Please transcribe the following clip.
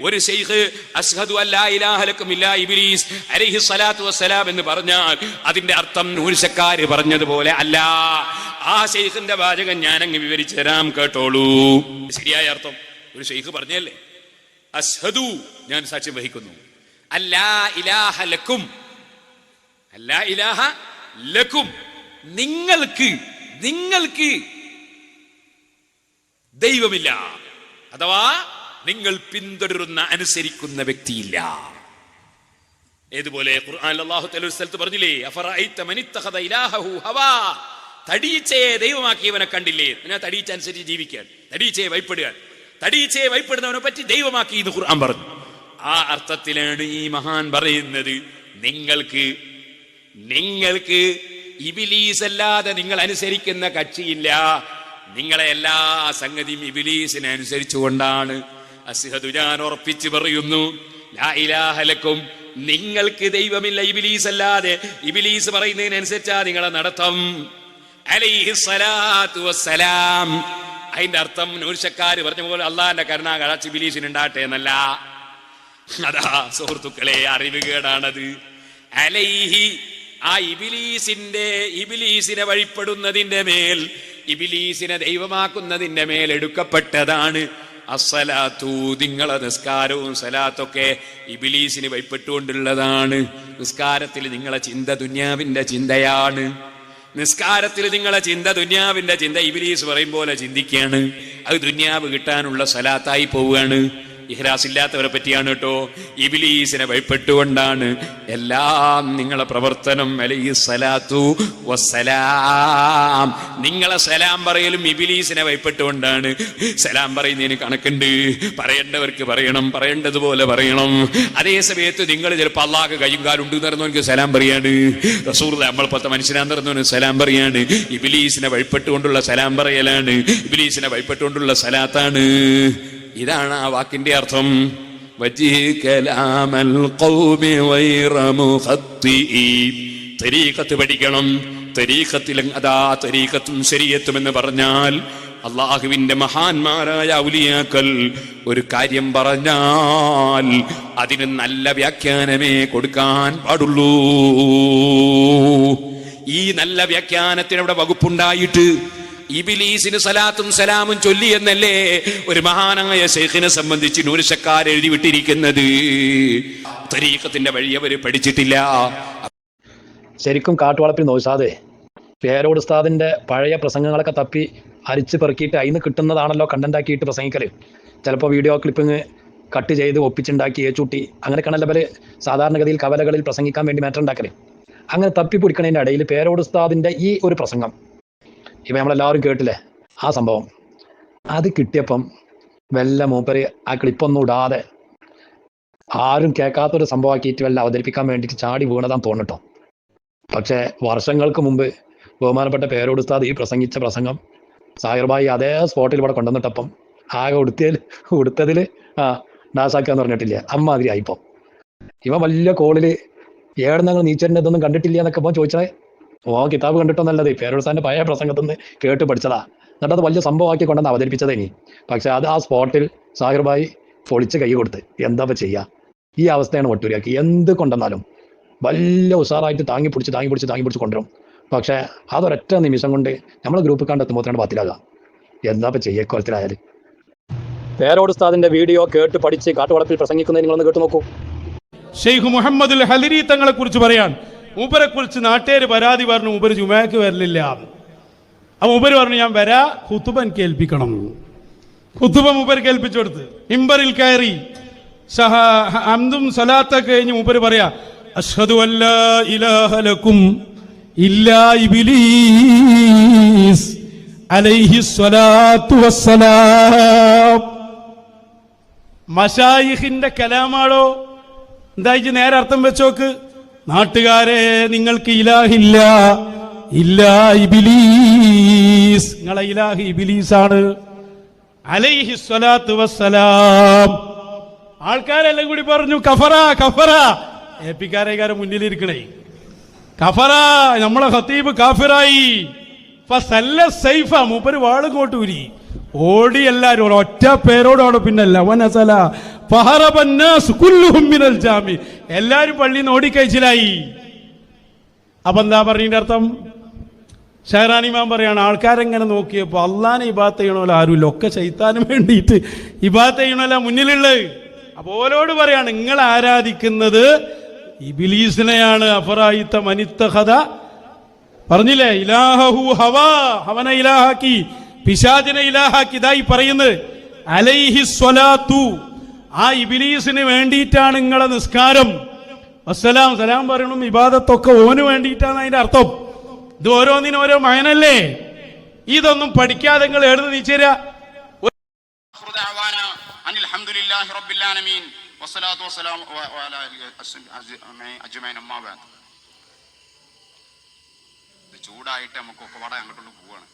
ഒരു ഷെയ്ഖ് അസ്ഹദു അല്ലാ ഇലാഹ ലക്കും ഇല്ലാ ഇബ്ലീസ് അലൈഹി സ്വലാത്തു വസ്സലാം എന്ന് പറഞ്ഞാൽ അതിന്റെ അർത്ഥം നൂൽശക്കാര് പറഞ്ഞതുപോലെ അല്ല. ആ ഷെയ്ഖിന്റെ വാചകം ഞാൻ അങ്ങ് വിവരിച്ചു തരാം കേട്ടോളൂ. ശരിയായ അർത്ഥം. ഒരു ഷെയ്ഖ് പറഞ്ഞല്ലേ? അസ്ഹദു ഞാൻ സാക്ഷ്യം വഹിക്കുന്നു. അല്ലാ ഇലാഹ ലക്കും അല്ലാ ഇലാഹ ലക്കും. നിങ്ങൾക്ക് നിങ്ങൾക്ക് ദൈവമില്ല. അഥവാ നിങ്ങൾ പിന്തുടരുന്ന അനുസരിക്കുന്ന വ്യക്തിയില്ല. ഏതുപോലെ ഖുർആൻ അല്ലാഹു തആല ഒരു സ്ഥലത്ത് പറഞ്ഞില്ലേ തടീച്ചയെ ദൈവമാക്കിയവനെ കണ്ടില്ലേ? ഞാൻ തടീച്ച അനുസരിച്ച് ജീവിക്കാൻ തടീച്ചയെ ഭയപ്പെടുക. തടീച്ചയെ ഭയപ്പെടുന്നവനെ പറ്റി ദൈവമാക്കി എന്ന് ഖുർആൻ പറഞ്ഞു. ആ അർത്ഥത്തിലാണ് ഈ മഹാൻ പറയുന്നത്. നിങ്ങൾക്ക് നിങ്ങൾക്ക് ഇബിലീസ് അല്ലാതെ നിങ്ങൾ അനുസരിക്കുന്ന കക്ഷിയില്ല. നിങ്ങളെ എല്ലാ സംഗതിയും ഇബിലീസിനെ അനുസരിച്ചുകൊണ്ടാണ് അസിഹദു ഞാൻ ഉറപ്പിച്ചു പറയുന്നു ലാ നിങ്ങൾക്ക് ദൈവമില്ല ഇബിലീസ് അല്ലാതെ. ഇബിലീസ് പറയുന്നതിനനുസരിച്ചാ നിങ്ങളെ നടത്തം. വസ്സലാം. അതിന്റെ അർത്ഥം നൂർശക്കാര് പറഞ്ഞ പോലെ അള്ളാന്റെ കരുണ ഇബിലീസിന് ഉണ്ടാട്ടെ എന്നല്ല. അതാ സുഹൃത്തുക്കളെ അറിവുകേടാണത് അലൈഹി ആ ഇബിലീസിന്റെ ഇബിലീസിനെ വഴിപ്പെടുന്നതിന്റെ മേൽ ഇബിലീസിനെ ദൈവമാക്കുന്നതിന്റെ മേൽ എടുക്കപ്പെട്ടതാണ്. അസലാത്തു നിങ്ങളെ നിസ്കാരവും സലാത്തൊക്കെ ഇബിലീസിന് വൈപ്പെട്ടുകൊണ്ടുള്ളതാണ്. നിസ്കാരത്തിൽ നിങ്ങളെ ചിന്ത ദുന്യാവിന്റെ ചിന്തയാണ്. നിസ്കാരത്തിൽ നിങ്ങളെ ചിന്ത ദുന്യാവിന്റെ ചിന്ത ഇബിലീസ് പറയും പോലെ ചിന്തിക്കുകയാണ്. അത് ദുന്യാവ് കിട്ടാനുള്ള സലാത്തായി പോവുകയാണ്. ഇഹ്ലാസ് ഇല്ലാത്തവരെ പറ്റിയാണ് കേട്ടോ. ഇബിലീസിനെ ഭയപ്പെട്ടുകൊണ്ടാണ് എല്ലാം നിങ്ങളെ പ്രവർത്തനം അലൈഹി സലാത്തു വസ്സലാം. നിങ്ങളെ സലാം പറയലും ഇബിലീസിനെ ഭയപ്പെട്ടുകൊണ്ടാണ്. സലാം പറയുന്നതിന് കണക്കുണ്ട്. പറയേണ്ടവർക്ക് പറയണം പറയേണ്ടതുപോലെ പറയണം. അതേ സമയത്ത് നിങ്ങൾ ചിലപ്പോൾ അള്ളാഹ് കയ്യും കാലുണ്ട് നിറന്നവർക്ക് സലാം പറയാണ് റസൂർ നമ്മൾ പത്ത് മനുഷ്യനാൻ നിറന്നവന് സലാം പറയാണ് ഇബിലീസിനെ വഴിപ്പെട്ടുകൊണ്ടുള്ള സലാം പറയലാണ്. ഇബിലീസിനെ വഴിപ്പെട്ടുകൊണ്ടുള്ള സലാത്താണ്. ഇതാണ് ആ വാക്കിന്റെ അർത്ഥം. തരീഖത്ത് പഠിക്കണം. തരീഖത്തിൽ അതാ തരീഖത്തും ശരീഅത്തും എന്ന് പറഞ്ഞാൽ അള്ളാഹുവിന്റെ മഹാന്മാരായ ഔലിയാക്കൾ ഒരു കാര്യം പറഞ്ഞാൽ അതിന് നല്ല വ്യാഖ്യാനമേ കൊടുക്കാൻ പാടുള്ളൂ. ഈ നല്ല വ്യാഖ്യാനത്തിന് അവിടെ വകുപ്പുണ്ടായിട്ട് ഇബിലീസിന് സലാത്തും സലാമും ചൊല്ലി എന്നല്ലേ ഒരു മഹാനായ ശേഖിനെ സംബന്ധിച്ച് നൂരശക്കാർ എഴുതി വിട്ടിരിക്കുന്നത്? തരീഖത്തിന്റെ വഴി അവർ പഠിച്ചിട്ടില്ല. ശരിക്കും കാട്ടുവളപ്പിൽ നോസാതെ പേരോട് ഉസ്താദിന്റെ പഴയ പ്രസംഗങ്ങളൊക്കെ തപ്പി അരിച്ച് പെറുക്കിയിട്ട് അതിന് കിട്ടുന്നതാണല്ലോ കണ്ടന്റാക്കിയിട്ട് പ്രസംഗിക്കൽ. ചിലപ്പോൾ വീഡിയോ ക്ലിപ്പിങ് കട്ട് ചെയ്ത് ഒപ്പിച്ചുണ്ടാക്കി ഏച്ചൂട്ടി അങ്ങനെയൊക്കെയാണല്ലോ ഇവർ സാധാരണഗതിയിൽ കവലകളിൽ പ്രസംഗിക്കാൻ വേണ്ടി മാറ്റർ ഉണ്ടാക്കൽ. അങ്ങനെ തപ്പി പിടിക്കണതിന്റെ ഇടയിൽ പേരോട് ഉസ്താദിന്റെ ഈ ഒരു പ്രസംഗം. ഇവ നമ്മളെല്ലാവരും കേട്ടില്ലേ? ആ സംഭവം. അത് കിട്ടിയപ്പം വല്ല മൂപ്പര് ആ ക്ലിപ്പൊന്നും ഇടാതെ ആരും കേൾക്കാത്തൊരു സംഭവമാക്കിയിട്ട് വല്ല അവതരിപ്പിക്കാൻ വേണ്ടിയിട്ട് ചാടി വീണതാന്ന് തോന്നിട്ടോ. പക്ഷേ വർഷങ്ങൾക്ക് മുമ്പ് ബഹുമാനപ്പെട്ട പേരോട് ഉസ്താദ് ഈ പ്രസംഗിച്ച പ്രസംഗം സാഹിർബായി അതേ സ്പോട്ടിൽ ഇവിടെ കൊണ്ടുവന്നിട്ടപ്പം ആകെ ഉടുത്തിയതിൽ ഉടുത്തതിൽ ആ ഡാസാക്കാന്ന് പറഞ്ഞിട്ടില്ല? അമ്മാതിരി ആയിപ്പോ. ഇവ വലിയ കോളിൽ ഏടുന്നങ്ങൾ ഇതൊന്നും കണ്ടിട്ടില്ല എന്നൊക്കെ ഇപ്പം ചോദിച്ചേ ഓ കിതാബ് കണ്ടിട്ടൊന്നല്ലത് ഉസ്താദിന്റെ പഴയ പ്രസംഗത്തിൽ നിന്ന് കേട്ട് പഠിച്ചതാ. എന്നിട്ട് അത് വലിയ സംഭവമാക്കി കൊണ്ടുവന്ന് അവതരിപ്പിച്ചതേ ഇനി. പക്ഷെ അത് ആ സ്പോട്ടിൽ സാഹിർബായി പൊളിച്ച് കൈ കൊടുത്ത് എന്താ ചെയ്യുക ചെയ്യാ? ഈ അവസ്ഥയാണ് ഒട്ടൂരിയാക്കി എന്ത് കൊണ്ടുവന്നാലും വലിയ ഉഷാറായിട്ട് താങ്ങി പിടിച്ച് താങ്ങി പിടിച്ച് താങ്ങി പിടിച്ച് കൊണ്ടുവരും. പക്ഷേ അതൊരൊറ്റ നിമിഷം കൊണ്ട് നമ്മളെ ഗ്രൂപ്പ് കണ്ടെത്തുമ്പോൾ പത്തിലാകാം എന്താ ഇപ്പൊ ചെയ്യ കൊലത്തിലായാലും? പേരോട് ഉസ്താദിന്റെ വീഡിയോ കേട്ട് പഠിച്ച് കാട്ടുവളപ്പിൽ പ്രസംഗിക്കുന്നത് നിങ്ങളൊന്ന് കേട്ടു നോക്കൂ. ഷെയ്ഖ് മുഹമ്മദ് ഹലിരി തങ്ങളെ കുറിച്ച് പറയാൻ മൂപ്പരെ കുറിച്ച് നാട്ടുകാര് പരാതി പറഞ്ഞു മൂപ്പര് ജുമാക്ക് വരലില്ല. അപ്പൊ മൂപ്പര് പറഞ്ഞു ഞാൻ വരാ ഹുത്തുബൻ കേൾപ്പിക്കണം. ഹുത്തുബ മൂപ്പര് കേൾപ്പിച്ചു കൊടുത്ത്. മിമ്പറിൽ കയറി. സഹ അന്തും സലാത്ത കഴിഞ്ഞ് മൂപ്പര് പറയാ അഷ്ഹദു അല്ല ഇലഹലക്കും അലൈഹി മഷായിഹിന്റെ കലാമാണോ? എന്തായി നേരെ അർത്ഥം വെച്ചോക്ക്? നാട്ടുകാരെ നിങ്ങൾക്ക് ഇലാഹില്ല. ഇബിലീസ്. നിങ്ങളെ ഇലാഹി ഇബിലീസാണ്. അലൈഹി സ്വലാത്തു വസ്സലാം. ആൾക്കാരെല്ലാം കൂടി പറഞ്ഞു കഫറ കഫറ. ഏപ്പിക്കാരേക്കാരെ മുന്നിലിരിക്കണേ കഫറ നമ്മളെ ഹത്തീബ് കാഫിറായി. സൈഫ മൂപ്പര് വാളും കോട്ടൂരി. ഓടി എല്ലാരും ഒറ്റ പേരോടാണ് പിന്നല്ല വനസല ജാമി. എല്ലാരും പള്ളിയിൽ നിന്ന് ഓടിക്കഴിച്ചിലായി. അപ്പൊ എന്താ പറഞ്ഞതിന്റെ അർത്ഥം? ഷഹറാനിമാൻ പറയാണ് ആൾക്കാരെങ്ങനെ നോക്കിയപ്പോ അള്ളാനെ ഇബാത്ത് ചെയ്യണമല്ലോ ആരുമില്ല. ഒക്കെ ചെയ്താനും വേണ്ടിയിട്ട് ഇബാത്ത് ചെയ്യണമല്ല മുന്നിലുള്ളത് അപ്പൊ ഓരോട് പറയാണ് നിങ്ങൾ ആരാധിക്കുന്നത് ഇബിലീസിനെയാണ്. അഫറായിത്ത മനിത്ത കഥ പറഞ്ഞില്ലേ? ഇലാഹു ഹവാ. ഹവന ഇലാഹാക്കി. പിശാചിനെ ഇലാഹാക്കി ഇതായി പറയുന്നത് അലൈഹി സ്വലാത്തു. ആ ഇബിലീസിന് വേണ്ടിയിട്ടാണ് നിങ്ങളെ നിസ്കാരം. അസ്സലാം സലാം പറയണം ഇബാദത്തൊക്കെ ഓന് വേണ്ടിയിട്ടാണ് അതിന്റെ അർത്ഥം. ഇത് ഓരോന്നിനും ഓരോ മയനല്ലേ? ഇതൊന്നും പഠിക്കാതെ നിങ്ങൾ എഴുതി നീച്ചേരാ ചൂടായിട്ട് നമുക്കൊക്കെ വട അങ്ങോട്ടുള്ള പോവാണ്.